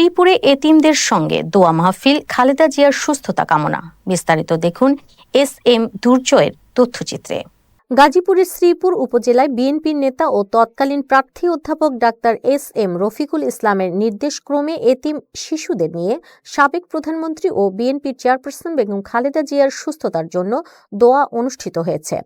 শ্রীপুরে এতিমদের সঙ্গে দোয়া মাহফিল, খালেদা জিয়ার সুস্থতা কামনা। বিস্তারিত দেখুন এস এম দুর্জয়ের তথ্যচিত্রে। গাজীপুরের শ্রীপুর উপজেলায় বিএনপির নেতা ও তৎকালীন প্রার্থী অধ্যাপক ডাক্তার এস এম রফিকুল ইসলামের নির্দেশক্রমে এতিম শিশুদের নিয়ে সাবেক প্রধানমন্ত্রী ও বিএনপির চেয়ারপারসন বেগম খালেদা জিয়ার সুস্থতার জন্য দোয়া অনুষ্ঠিত হয়েছে।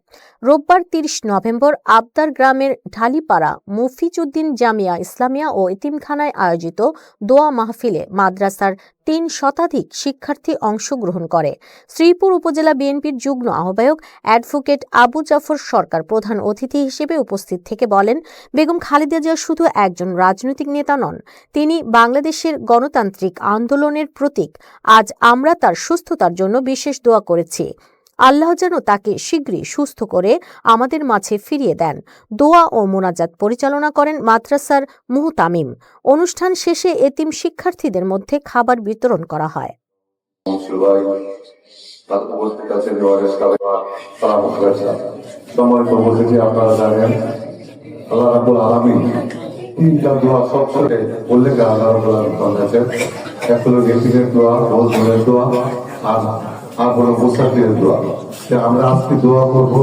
রোববার তিরিশ নভেম্বর আবদার গ্রামের ঢালিপাড়া মফিজউদ্দিন জামিয়া ইসলামিয়া ও এতিমখানায় আয়োজিত দোয়া মাহফিলে মাদ্রাসার তিন শতাধিক শিক্ষার্থী অংশগ্রহণ করে। শ্রীপুর উপজেলা বিএনপির যুগ্ম আহ্বায়ক অ্যাডভোকেট আবু জাফর সরকার প্রধান অতিথি হিসেবে উপস্থিত থেকে বলেন, বেগম খালেদা জিয়া শুধু একজন রাজনৈতিক নেতা নন, তিনি বাংলাদেশের গণতান্ত্রিক আন্দোলনের প্রতীক। আজ আমরা তার সুস্থতার জন্য বিশেষ দোয়া করেছি। আল্লাহ যেন তাকে শীঘ্রই সুস্থ করে আমাদের মাঝে ফিরিয়ে দেন। দোয়া ও মোনাজাত পরিচালনা করেন মাদ্রাসার মুহতামিম। অনুষ্ঠান শেষে এতিম শিক্ষার্থীদের মধ্যে খাবার বিতরণ করা হয়। আর আমরা আজকে দোয়া করব